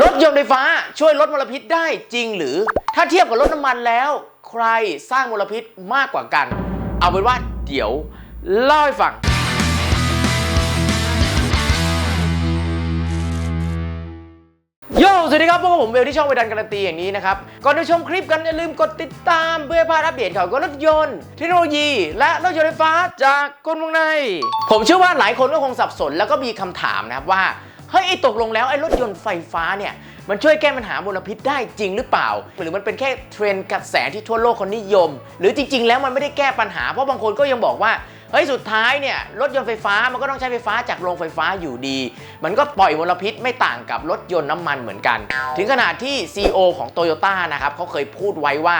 รถยนต์ไฟฟ้าช่วยลดมลพิษได้จริงหรือ ถ้าเทียบกับรถน้ำมันแล้ว ใครสร้างมลพิษมากกว่ากัน เอาเป็นว่าเดี๋ยวเล่าให้ฟัง โยสวัสดีครับพวกผมเบลที่ช่องเวดันการันตีอย่างนี้นะครับ ก่อนไปชมคลิปกันอย่าลืมกดติดตามเพื่อพลาดอัปเดตข่าวเกี่ยวกับรถยนต์เทคโนโลยี และรถยนต์ไฟฟ้าจากกลวงใน ผมเชื่อว่าหลายคนก็คงสับสนแล้วก็มีคำถามนะครับว่า เฮ้ยไอ้ตกลงแล้วไอ้รถยนต์ไฟฟ้าเนี่ยมันช่วยแก้ปัญหามลพิษได้จริงหรือเปล่า หรือมันเป็นแค่เทรนด์กระแสที่ทั่วโลกคนนิยม หรือจริง ๆ แล้วมันไม่ได้แก้ปัญหา เพราะบางคนก็ยังบอกว่าเฮ้ยสุดท้ายเนี่ยรถยนต์ไฟฟ้ามันก็ต้องใช้ไฟฟ้าจากโรงไฟฟ้าอยู่ดี มันก็ปล่อยมลพิษไม่ต่างกับรถยนต์น้ำมันเหมือนกัน ถึงขนาดที่ CEO ของ t o y ยต้นะครับเขาเคยพูดไว้ว่า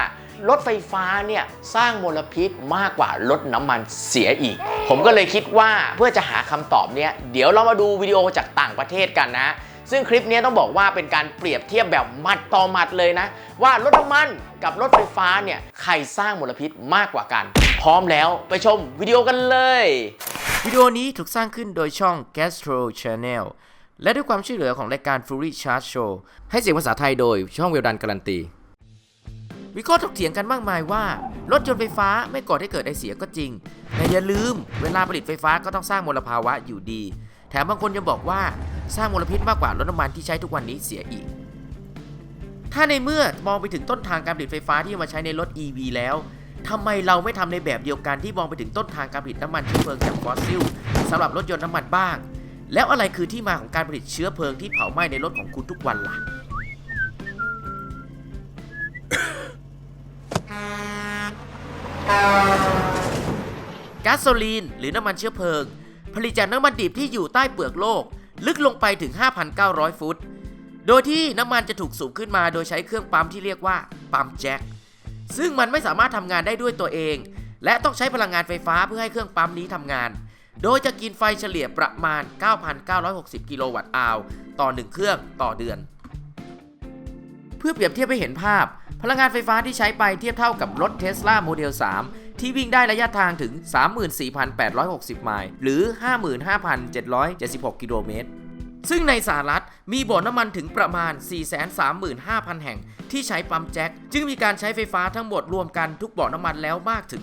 รถไฟฟ้าเนี่ยสร้างมลพิษมากกว่ารถน้ำมันเสียอีก ผมก็เลยคิดว่าเพื่อจะหาคำตอบเนี่ยเดี๋ยวเรามาดูวิดีโอจากต่างประเทศกันนะ ซึ่งคลิปนี้ต้องบอกว่าเป็นการเปรียบเทียบแบบมัดต่อมัดเลยนะ ว่ารถน้ำมันกับรถไฟฟ้าเนี่ยใครสร้างมลพิษมากกว่ากัน พร้อมแล้วไปชมวิดีโอกันเลยวิดีโอนี้ถูกสร้างขึ้นโดยช่อง Gastro Channel และด้วยความช่วยเหลือของรายการ Fury Charge Show ให้เสียงภาษาไทยโดยช่องเวลดันการันตี วิเคราะห์ถกเถียงกันมากมายว่า รถยนต์ไฟฟ้าไม่ก่อให้เกิดไอเสียก็จริง แต่อย่าลืม เวลาผลิตไฟฟ้าก็ต้องสร้างมลภาวะอยู่ดี แถมบางคนยังบอกว่าสร้างมลพิษมากกว่ารถน้ำมันที่ใช้ทุกวันนี้เสียอีก ถ้าในเมื่อมองไปถึงต้นทางการผลิตไฟฟ้าที่มาใช้ในรถ EV แล้วทำไมเราไม่ทำในแบบเดียวกันที่มองไปถึงต้นทางการผลิตน้ำมันเชื้อเพลิงจากฟอสซิลสำหรับรถยนต์น้ำมันบ้าง แล้วอะไรคือที่มาของการผลิตเชื้อเพลิงที่เผาไหม้ในรถของคุณทุกวันล่ะ ก๊าซโซลีน หรือน้ำมันเชื้อเพลิง ผลิตจากน้ำมันดิบที่อยู่ใต้เปลือกโลก ลึกลงไปถึง 5,900 ฟุต โดยที่น้ำมันจะถูกสูบขึ้นมาโดยใช้เครื่องปั๊มที่เรียกว่าปั๊มแจ็คซึ่งมันไม่สามารถทำงานได้ด้วยตัวเอง และต้องใช้พลังงานไฟฟ้าเพื่อให้เครื่องปั๊มนี้ทำงาน โดยจะกินไฟเฉลี่ยประมาณ 9,960 กิโลวัตต์อาวต่อ 1 เครื่องต่อเดือน เพื่อเปรียบเทียบให้เห็นภาพ พลังงานไฟฟ้าที่ใช้ไปเทียบเท่ากับรถเท s l a โมเดล 3 ที่วิ่งได้ระยะทางถึง 34,860 ไมล์ หรือ 55,776 กิโลเมตร ซึ่งในสหรัฐมีบ่อน้ำมันถึงประมาณ 435,000 แห่ง ที่ใช้ปั๊มแจ็ค จึงมีการใช้ไฟฟ้าทั้งหมดรวมกันทุกบ่อน้ำมันแล้วมากถึง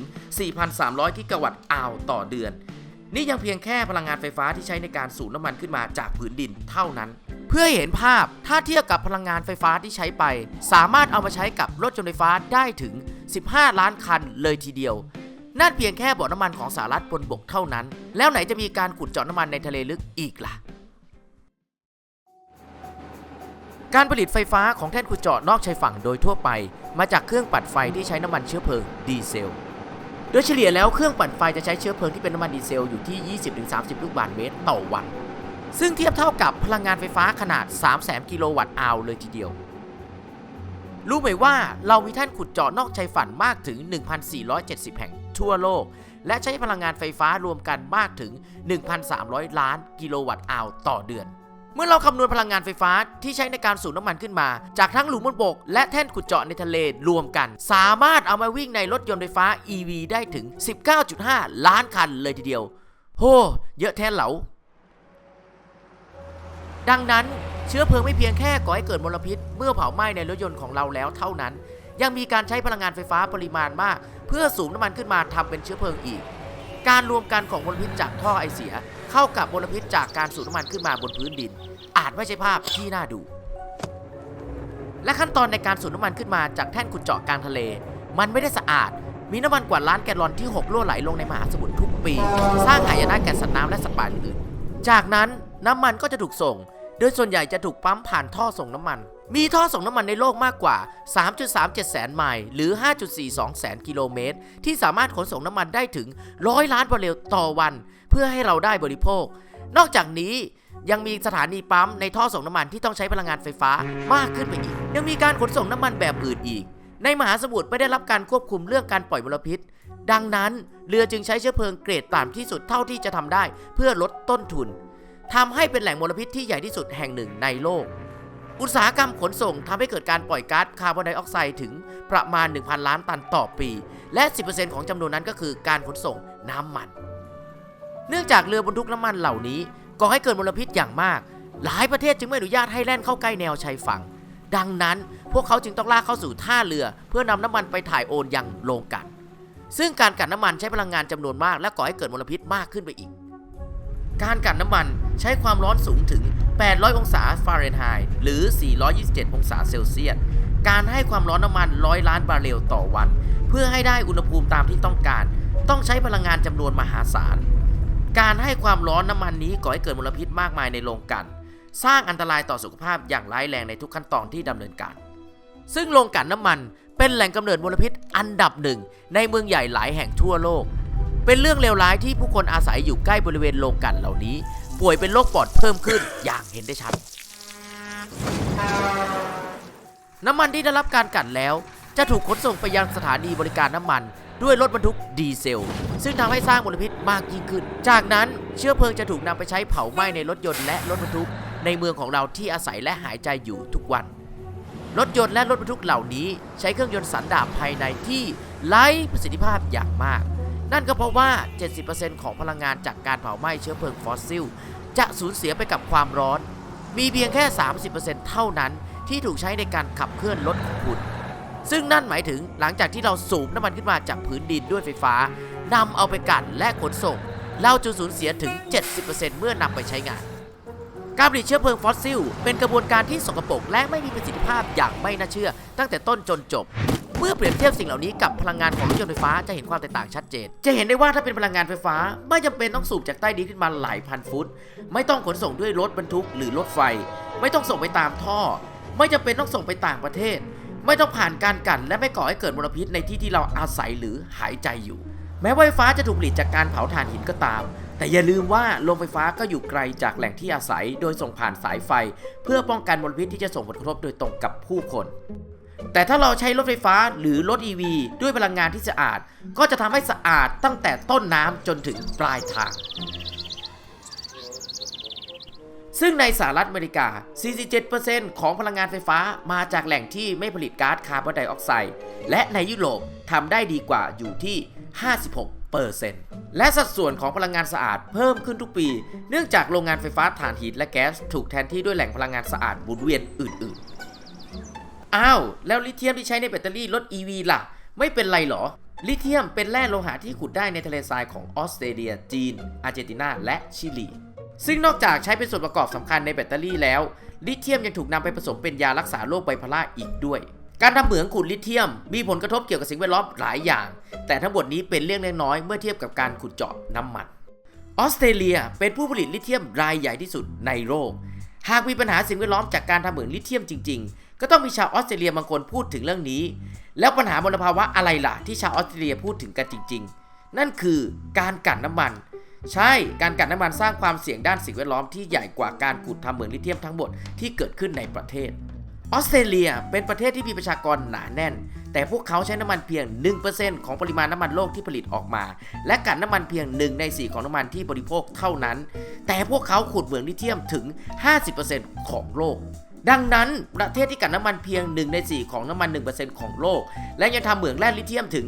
4,300 กิกะวัตต์อาวต่อเดือน นี่ยังเพียงแค่พลังงานไฟฟ้าที่ใช้ในการสูบน้ำมันขึ้นมาจากผืนดินเท่านั้น เพื่อเห็นภาพถ้าเทียบกับพลังงานไฟฟ้าที่ใช้ไป สามารถเอามาใช้กับรถยนต์ไฟฟ้าได้ถึง 15 ล้านคันเลยทีเดียว นั่นเพียงแค่บ่อน้ำมันของสหรัฐบนบกเท่านั้น แล้วไหนจะมีการขุดเจาะน้ำมันในทะเลลึกอีกล่ะการผลิตไฟฟ้าของแท่นขุดเจาะนอกชายฝั่งโดยทั่วไป มาจากเครื่องปั่นไฟที่ใช้น้ำมันเชื้อเพลิงดีเซล โดยเฉลี่ยแล้วเครื่องปั่นไฟจะใช้เชื้อเพลิงที่เป็นน้ำมันดีเซลอยู่ที่ 20-30 ลูกบาศก์เมตรต่อวัน ซึ่งเทียบเท่ากับพลังงานไฟฟ้าขนาด 300,000 กิโลวัตต์อาวเลยทีเดียว รู้ไหมว่าเรามีแท่นขุดเจาะนอกชายฝั่งมากถึง 1,470 แห่งทั่วโลก และใช้พลังงานไฟฟ้ารวมกันมากถึง 1,300 ล้านกิโลวัตต์อาวต่อเดือน เมื่อเราคำนวณพลังงานไฟฟ้าที่ใช้ในการสูบน้ำมันขึ้นมา จากทั้งหลุมบนบก และแท่นขุดเจาะในทะเลรวมกัน สามารถเอามาวิ่งในรถยนต์ไฟฟ้า EV ได้ถึง 19.5 ล้านคันเลยทีเดียว โห เยอะแท้เหลา ดังนั้นเชื้อเพลิงไม่เพียงแค่ก่อให้เกิดมลพิษ เมื่อเผาไหม้ในรถยนต์ของเราแล้วเท่านั้น ยังมีการใช้พลังงานไฟฟ้าปริมาณมาก เพื่อสูบน้ำมันขึ้นมาทำเป็นเชื้อเพลิงอีก การรวมกันของมลพิษจากท่อไอเสีย เข้ากับมลพิษจากการสูบน้ำมันขึ้นมาบนพื้นดิน อาจไม่ใช่ภาพที่น่าดู และขั้นตอนในการสูบน้ำมันขึ้นมาจากแท่นขุดเจาะกลางทะเล มันไม่ได้สะอาดมีน้ำมันกว่าล้านแกลลอนที่หกรั่วไหลลงในมหาสมุทรทุกปี สร้างหายนะแก่สัตว์น้ำและสัตว์ป่าอื่น จากนั้นน้ำมันก็จะถูกส่ง โดยส่วนใหญ่จะถูกปั๊มผ่านท่อส่งน้ำมัน มีท่อส่งน้ำมันในโลกมากกว่า 3.37 แสนไมล์หรือ 5.42 แสนกิโลเมตร ที่สามารถขนส่งน้ำมันได้ถึง 100 ล้านบาร์เรลต่อวัน เพื่อให้เราได้บริโภค นอกจากนี้ยังมีสถานีปั๊มในท่อส่งน้ำมันที่ต้องใช้พลังงานไฟฟ้ามากขึ้นไปอีก ยังมีการขนส่งน้ำมันแบบอื่นอีก ในมหาสมุทรไม่ได้รับการควบคุมเรื่องการปล่อยมลพิษ ดังนั้นเรือจึงใช้เชื้อเพลิงเกรดต่ำที่สุดเท่าที่จะทำได้ เพื่อลดต้นทุน ทำให้เป็นแหล่งมลพิษที่ใหญ่ที่สุดแห่งหนึ่งในโลก อุตสาหกรรมขนส่งทำให้เกิดการปล่อยก๊าซคาร์บอนไดออกไซด์ถึงประมาณ 1,000 ล้านตันต่อปี และ 10%ของจำนวนนั้นก็คือการขนส่งน้ำมัน เนื่องจากเรือบรรทุกน้ำมันเหล่านี้ก่อให้เกิดมลพิษอย่างมาก หลายประเทศจึงไม่อนุญาตให้แล่นเข้าใกล้แนวชายฝั่ง ดังนั้นพวกเขาจึงต้องลากเข้าสู่ท่าเรือ เพื่อนำน้ำมันไปถ่ายโอนยังโรงกลัน ซึ่งการกลั่นน้ำมันใช้พลังงานจำนวนมาก และก่อให้เกิดมลพิษมากขึ้นไปอีก การกลั่นน้ำมัน ใช้ความร้อนสูงถึง 800 องศาฟาเรนไฮต์หรือ 427 องศาเซลเซียส การให้ความร้อนน้ำมันร้อยล้านบาร์เรลต่อวัน เพื่อให้ได้อุณหภูมิตามที่ต้องการ ต้องใช้พลังงานจำนวนมหาศาล การให้ความร้อนน้ำมันนี้ก่อให้เกิดมลพิษมากมายในโรงกลั่นสร้างอันตรายต่อสุขภาพอย่างร้ายแรงในทุกขั้นตอนที่ดำเนินการ ซึ่งโรงกลั่นน้ำมันเป็นแหล่งกำเนิดมลพิษอันดับหนึ่งในเมืองใหญ่หลายแห่งทั่วโลกเป็นเรื่องเลวร้ายที่ผู้คนอาศัยอยู่ใกล้บริเวณโรงกลั่นเหล่านี้ ป่วยเป็นโรคปอดเพิ่มขึ้นอย่างเห็นได้ชัด น้ำมันที่ได้รับการกลั่นแล้ว จะถูกขนส่งไปยังสถานีบริการน้ำมัน ด้วยรถบรรทุกดีเซล ซึ่งทำให้สร้างมลพิษมากยิ่งขึ้น จากนั้นเชื้อเพลิงจะถูกนำไปใช้เผาไหม้ในรถยนต์และรถบรรทุกในเมืองของเราที่อาศัยและหายใจอยู่ทุกวัน รถยนต์และรถบรรทุกเหล่านี้ ใช้เครื่องยนต์สันดาปภายในที่ไร้ประสิทธิภาพอย่างมาก นั่นก็เพราะว่า 70%ของพลังงานจากการเผาไหม้เชื้อเพลิงฟอสซิล จะสูญเสียไปกับความร้อน มีเพียงแค่ 30%เท่านั้นที่ถูกใช้ในการขับเคลื่อนรถของคุณ ซึ่งนั่นหมายถึงหลังจากที่เราสูบน้ำมันขึ้นมาจากผืนดินด้วยไฟฟ้านำเอาไปกลั่นและขนส่ง เราจะสูญเสียถึง 70%เมื่อนำไปใช้งาน การผลิตเชื้อเพลิงฟอสซิล เป็นกระบวนการที่สกปรกและไม่มีประสิทธิภาพอย่างไม่น่าเชื่อ ตั้งแต่ต้นจนจบ เมื่อเปรียบเทียบสิ่งเหล่านี้กับพลังงานของรถยนต์ไฟฟ้าจะเห็นความแตกต่างชัดเจน จะเห็นได้ว่าถ้าเป็นพลังงานไฟฟ้า ไม่จำเป็นต้องสูบจากใต้ดินขึ้นมาหลายพันฟุต ไม่ต้องขนส่งด้วยรถบรรทุกหรือรถไฟ ไม่ต้องส่งไปตามท่อ ไม่จำเป็นต้องส่งไปต่างประเทศ ไม่ต้องผ่านการกันและไม่ก่อให้เกิดมลพิษในที่ที่เราอาศัยหรือหายใจอยู่ แม้ว่าไฟฟ้าจะถูกผลิตจากการเผาถ่านหินก็ตาม แต่อย่าลืมว่าโรงไฟฟ้าก็อยู่ไกลจากแหล่งที่อาศัย โดยส่งผ่านสายไฟ เพื่อป้องกันมลพิษที่จะส่งผลกระทบโดยตรงกับผู้คน แต่ถ้าเราใช้รถไฟฟ้าหรือรถ EV ด้วยพลังงานที่สะอาด ก็จะทำให้สะอาดตั้งแต่ต้นน้ำจนถึงปลายทาง ซึ่งในสหรัฐอเมริกา 47%ของพลังงานไฟฟ้ามาจากแหล่งที่ไม่ผลิตก๊าซคาร์บอนไดออกไซด์ และในยุโรปทำได้ดีกว่าอยู่ที่ 56%และสัดส่วนของพลังงานสะอาดเพิ่มขึ้นทุกปี เนื่องจากโรงงานไฟฟ้าถ่านหินและแก๊สถูกแทนที่ด้วยแหล่งพลังงานสะอาดหมุนเวียนอื่นๆ อ้าว แล้วลิเธียมที่ใช้ในแบตเตอรี่รถ EV ล่ะ ไม่เป็นไรหรอ ลิเธียมเป็นแร่โลหะที่ขุดได้ในทะเลทรายของออสเตรเลีย จีน อาร์เจนตินา และชิลี ซึ่งนอกจากใช้เป็นส่วนประกอบสำคัญในแบตเตอรี่แล้ว ลิเธียมยังถูกนำไปผสมเป็นยารักษาโรคไบโพล่าอีกด้วย การทำเหมืองขุดลิเธียม มีผลกระทบเกี่ยวกับสิ่งแวดล้อมหลายอย่าง แต่ทั้งหมดนี้เป็นเรื่องเล็กน้อยเมื่อเทียบกับการขุดเจาะน้ำมันออสเตรเลียเป็นผู้ผลิตลิเธียมรายใหญ่ที่สุดในโลก หากมีปัญหาสิ่งแวดล้อมจากการทำเหมืองลิเธียมจริง ๆ ก็ต้องมีชาวออสเตรเลียบางคนพูดถึงเรื่องนี้ แล้วปัญหามลภาวะอะไรล่ะ ที่ชาวออสเตรเลียพูดถึงกันจริง ๆ นั่นคือการกั่นน้ำมัน ใช่การกั่นน้ำมันสร้างความเสี่ยงด้านสิ่งแวดล้อมที่ใหญ่กว่าการขุดทำเหมืองลิเธียมทั้งหมดที่เกิดขึ้นในประเทศออสเตรเลียเป็นประเทศที่มีประชากรหนาแน่น แต่พวกเขาใช้น้ำมันเพียง 1%ของปริมาณน้ำมันโลกที่ผลิตออกมา และกันน้ำมันเพียง 1 ใน 4 ของน้ำมันที่บริโภคเท่านั้น แต่พวกเขาขุดเหมืองลิเธียมถึง 50%ของโลก ดังนั้นประเทศที่กันน้ำมันเพียง 1 ใน 4 ของน้ำมัน 1%ของโลก และยังทำเหมืองแร่ลิเธียมถึง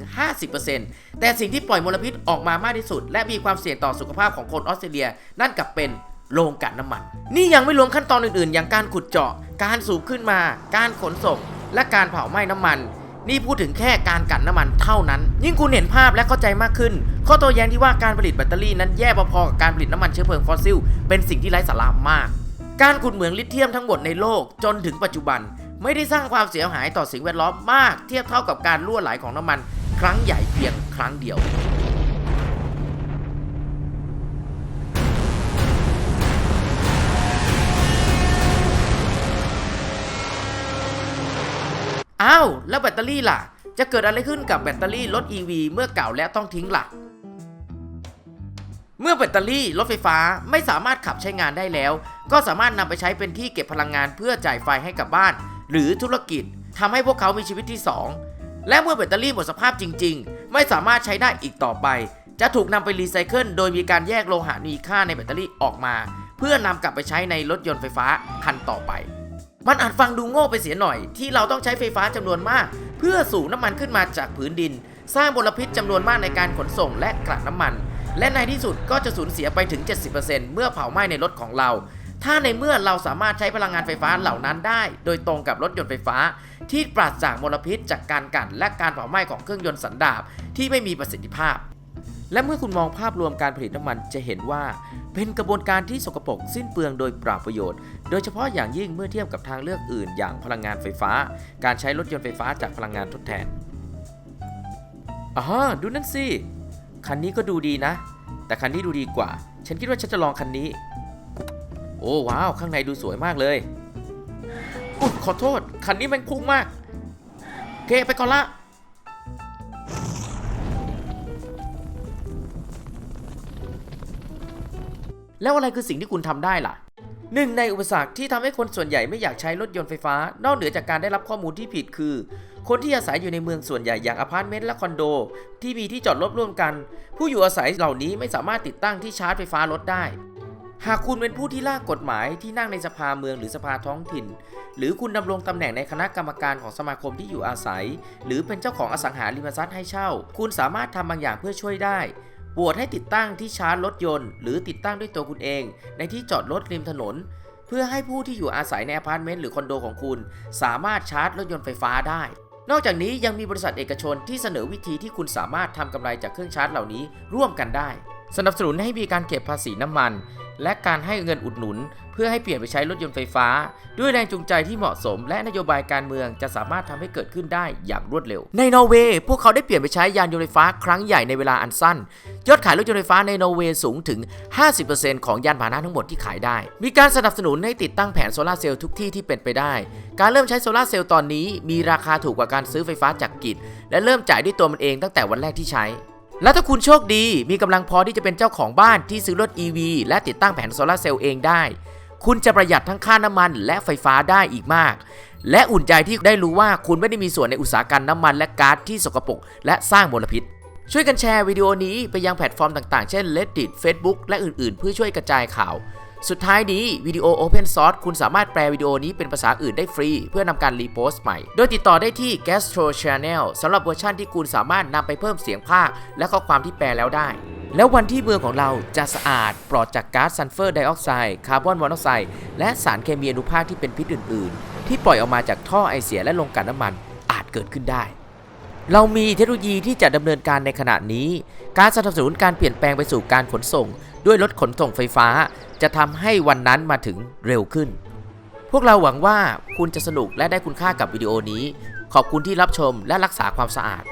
50%แต่สิ่งที่ปล่อยมลพิษออกมามากที่สุด และมีความเสี่ยงต่อสุขภาพของคนออสเตรเลีย นั่นกลับเป็นโรงกันน้ำมัน นี่ยังไม่รวมขั้นตอนอื่นๆ อย่างการขุดเจาะ การสูบขึ้นมา การขนส่ง และการเผาไหม้น้ำมัน นี่พูดถึงแค่การกันน้ำมันเท่านั้น ยิ่งคุณเห็นภาพและเข้าใจมากขึ้น ข้อโต้แย้งที่ว่าการผลิตแบตเตอรี่นั้นแย่พอๆกับการผลิตน้ำมันเชื้อเพลิงฟอสซิล เป็นสิ่งที่ไร้สาระมาก การขุดเหมืองลิเธียมทั้งหมดในโลกจนถึงปัจจุบัน ไม่ได้สร้างความเสียหายต่อสิ่งแวดล้อมมาก เทียบเท่ากับการรั่วไหลของน้ำมัน ครั้งใหญ่เพียงครั้งเดียวอ้าวแล้วแบตเตอรี่ล่ะ จะเกิดอะไรขึ้นกับแบตเตอรี่รถ EV เมื่อเก่าและต้องทิ้งล่ะ เมื่อแบตเตอรี่รถไฟฟ้าไม่สามารถขับใช้งานได้แล้ว ก็สามารถนำไปใช้เป็นที่เก็บพลังงานเพื่อจ่ายไฟให้กับบ้าน หรือธุรกิจทำให้พวกเขามีชีวิตที่ 2 และเมื่อแบตเตอรี่หมดสภาพจริง ๆ ไม่สามารถใช้ได้อีกต่อไป จะถูกนำไปรีไซเคิลโดยมีการแยกโลหะมีค่าในแบตเตอรี่ออกมา เพื่อนำกลับไปใช้ในรถยนต์ไฟฟ้าคันต่อไป มันอาจฟังดูโง่ไปเสียหน่อย ที่เราต้องใช้ไฟฟ้าจำนวนมาก เพื่อสูบน้ำมันขึ้นมาจากผืนดิน สร้างมลพิษจำนวนมากในการขนส่งและกลั่นน้ำมัน และในที่สุดก็จะสูญเสียไปถึง 70%เมื่อเผาไหม้ในรถของเรา ถ้าในเมื่อเราสามารถใช้พลังงานไฟฟ้าเหล่านั้นได้ โดยตรงกับรถยนต์ไฟฟ้า ที่ปราศจากมลพิษจากการกันและการเผาไหม้ของเครื่องยนต์สันดาปที่ไม่มีประสิทธิภาพ และเมื่อคุณมองภาพรวมการผลิตน้ำมันจะเห็นว่า เป็นกระบวนการที่สกปรกสิ้นเปลืองโดยปราบประโยชน์ โดยเฉพาะอย่างยิ่งเมื่อเทียบกับทางเลือกอื่น อย่างพลังงานไฟฟ้า การใช้รถยนต์ไฟฟ้าจากพลังงานทดแทนอ๋อดูนั่นสิ คันนี้ก็ดูดีนะ แต่คันนี้ดูดีกว่า ฉันคิดว่าฉันจะลองคันนี้ โอ้ว้าว ข้างในดูสวยมากเลยอุ๊ยขอโทษ คันนี้มันคุ้งมากโอเคไปก่อนละแล้วอะไรคือสิ่งที่คุณทำได้ล่ะหนึ่งในอุปสรรคที่ทำให้คนส่วนใหญ่ไม่อยากใช้รถยนต์ไฟฟ้า นอกเหนือจากการได้รับข้อมูลที่ผิดคือ คนที่อาศัยอยู่ในเมืองส่วนใหญ่อย่างอพาร์ตเมนต์และคอนโด ที่มีที่จอดรถร่วมกัน ผู้อยู่อาศัยเหล่านี้ไม่สามารถติดตั้งที่ชาร์จไฟฟ้ารถได้ หากคุณเป็นผู้ที่ร่างกฎหมายที่นั่งในสภาเมืองหรือสภาท้องถิ่น หรือคุณดำรงตำแหน่งในคณะกรรมการของสมาคมที่อยู่อาศัย หรือเป็นเจ้าของอสังหาริมทรัพย์ให้เช่า คุณสามารถทำบางอย่างเพื่อช่วยได้โหวตให้ติดตั้งที่ชาร์จรถยนต์ หรือติดตั้งด้วยตัวคุณเอง ในที่จอดรถริมถนน เพื่อให้ผู้ที่อยู่อาศัยในอพาร์ตเมนต์หรือคอนโดของคุณ สามารถชาร์จรถยนต์ไฟฟ้าได้ นอกจากนี้ยังมีบริษัทเอกชนที่เสนอวิธีที่คุณสามารถทำกำไรจากเครื่องชาร์จเหล่านี้ร่วมกันได้ สนับสนุนให้มีการเก็บภาษีน้ำมัน และการให้เงินอุดหนุน เพื่อให้เปลี่ยนไปใช้รถยนต์ไฟฟ้า ด้วยแรงจูงใจที่เหมาะสม และนโยบายการเมืองจะสามารถทำให้เกิดขึ้นได้อย่างรวดเร็ว ในนอร์เวย์พวกเขาได้เปลี่ยนไปใช้ยานยนต์ไฟฟ้าครั้งใหญ่ในเวลาอันสั้น ยอดขายรถยนต์ไฟฟ้าในนอร์เวย์สูงถึง 50%ของยานพาหนะทั้งหมดที่ขายได้ มีการสนับสนุนให้ติดตั้งแผงโซลาร์เซลล์ทุกที่ที่เป็นไปได้ การเริ่มใช้โซลาร์เซลล์ตอนนี้มีราคาถูกกว่าการซื้อไฟฟ้าจากกิจและเริ่มจ่ายด้วยตัวมันเองตั้งแต่วันแรกที่ใช้ และถ้าคุณโชคดีมีกำลังพอที่จะเป็นเจ้าของบ้านที่ซื้อรถ EV และติดตั้งแผงโซลาร์เซลล์เองได้ คุณจะประหยัดทั้งค่าน้ำมันและไฟฟ้าได้อีกมาก และอุ่นใจที่ได้รู้ว่าคุณไม่ได้มีส่วนในอุตสาหกรรมน้ำมันและก๊าซที่สกปรกและสร้างมลพิษ ช่วยกันแชร์วิดีโอนี้ไปยังแพลตฟอร์มต่างๆ เช่น Reddit Facebook และอื่นๆ เพื่อช่วยกระจายข่าว สุดท้ายนี้วิดีโอ Open Source คุณสามารถแปลวิดีโอนี้เป็นภาษาอื่นได้ฟรี เพื่อนำการรีโพสต์ใหม่ โดยติดต่อได้ที่ Gastro Channel สำหรับเวอร์ชันที่คุณสามารถนำไปเพิ่มเสียงภาค และข้อความที่แปลแล้วได้ แล้ววันที่เมืองของเราจะสะอาด ปลอดจากก๊าซซัลเฟอร์ไดออกไซด์คาร์บอนมอนอกไซด์และสารเคมีอนุภาคที่เป็นพิษอื่น ๆ ที่ปล่อยออกมาจากท่อไอเสียและโรงกลั่นน้ำมันอาจเกิดขึ้นได้ เรามีเทคโนโลยีที่จะดำเนินการในขณะนี้ การสนับสนุนการเปลี่ยนแปลงไปสู่การขนส่ง ด้วยรถขนส่งไฟฟ้า จะทำให้วันนั้นมาถึงเร็วขึ้น พวกเราหวังว่าคุณจะสนุกและได้คุณค่ากับวิดีโอนี้ ขอบคุณที่รับชมและรักษาความสะอาด